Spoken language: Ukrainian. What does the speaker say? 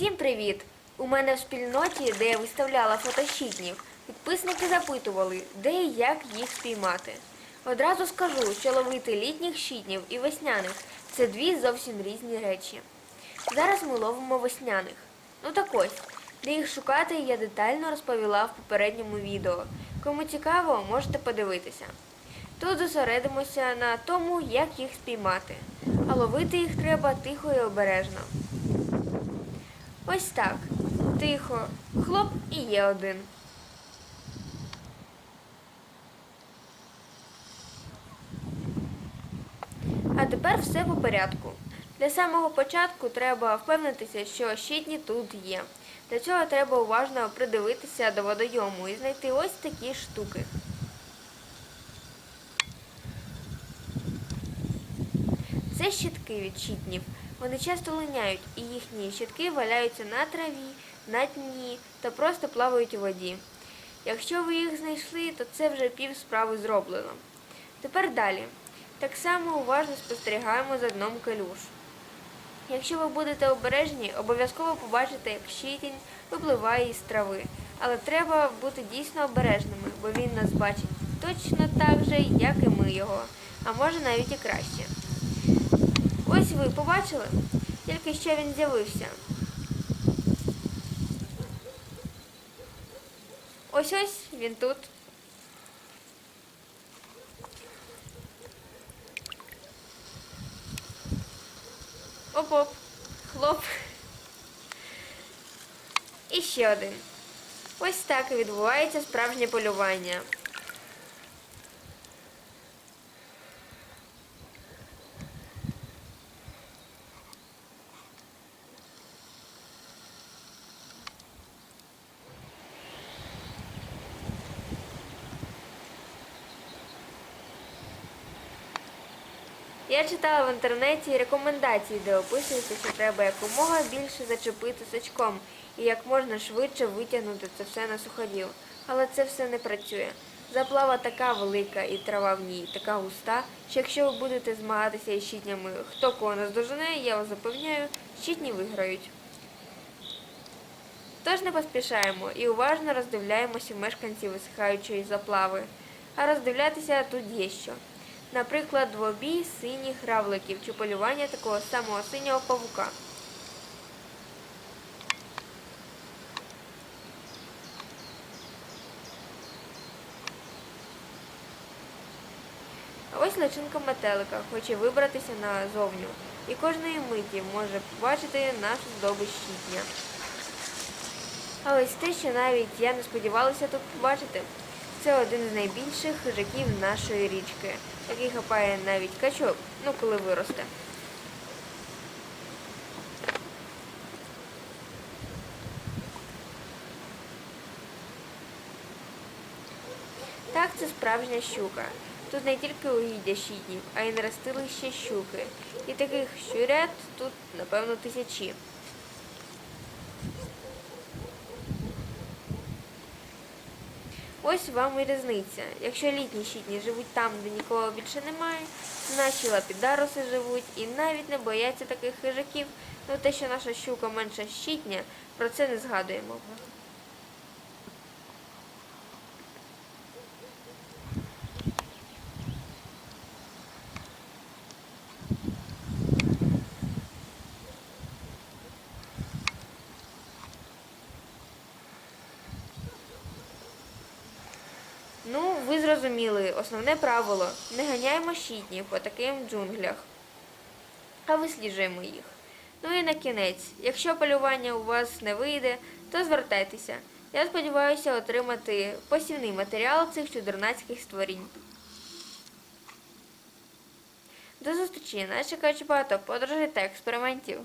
Всім привіт! У мене в спільноті, де я виставляла фотощітнів, підписники запитували, де і як їх спіймати. Одразу скажу, що ловити літніх щітнів і весняних це дві зовсім різні речі. Зараз ми ловимо весняних. Ну так ось, де їх шукати я детально розповіла в попередньому відео. Кому цікаво, можете подивитися. Тут зосередимося на тому, як їх спіймати. А ловити їх треба тихо і обережно. Ось так. Тихо. Хлоп і є один. А тепер все по порядку. Для самого початку треба впевнитися, що щитні тут є. Для цього треба уважно придивитися до водойому і знайти ось такі штуки. Це щитки від щитнів. Вони часто линяють, і їхні щитки валяються на траві, на дні та просто плавають у воді. Якщо ви їх знайшли, то це вже пів справи зроблено. Тепер далі. Так само уважно спостерігаємо за дном калюш. Якщо ви будете обережні, обов'язково побачите, як щитінь випливає із трави. Але треба бути дійсно обережними, бо він нас бачить точно так же, як і ми його, а може навіть і краще. Ось ви побачили, тільки що він з'явився. Ось ось він тут. Оп-оп, хлоп. І ще один. Ось так і відбувається справжнє полювання. Я читала в інтернеті рекомендації, де описується, що треба якомога більше зачепити сачком і як можна швидше витягнути це все на суходіл. Але це все не працює. Заплава така велика і трава в ній така густа, що якщо ви будете змагатися із щитнями, хто кого наздожене, я вас запевняю, щитні виграють. Тож не поспішаємо і уважно роздивляємося мешканців висихаючої заплави. А роздивлятися тут є що. Наприклад, двобій синіх равликів чи полювання такого самого синього павука. Ось личинка метелика хоче вибратися назовню і кожної миті може побачити нашу здобич щитня. А ось те, що навіть я не сподівалася тут побачити. Це один з найбільших хижаків нашої річки, який хапає навіть качок, ну коли виросте. Так, це справжня щука. Тут не тільки угіддя щитнів, а й нерестилище щуки. І таких щурят тут, напевно, тисячі. Ось вам і різниця. Якщо літні щітні живуть там, де нікого більше немає, наші лапідаруси живуть і навіть не бояться таких хижаків, ну те, що наша щука менша щітня, про це не згадуємо. Ну, ви зрозуміли, основне правило не ганяємо щитні по таким джунглях, а висліджуємо їх. Ну і на кінець, якщо полювання у вас не вийде, то звертайтеся. Я сподіваюся отримати посівний матеріал цих чудернацьких створінь. До зустрічі! Нас чекають багато подорожей та експериментів.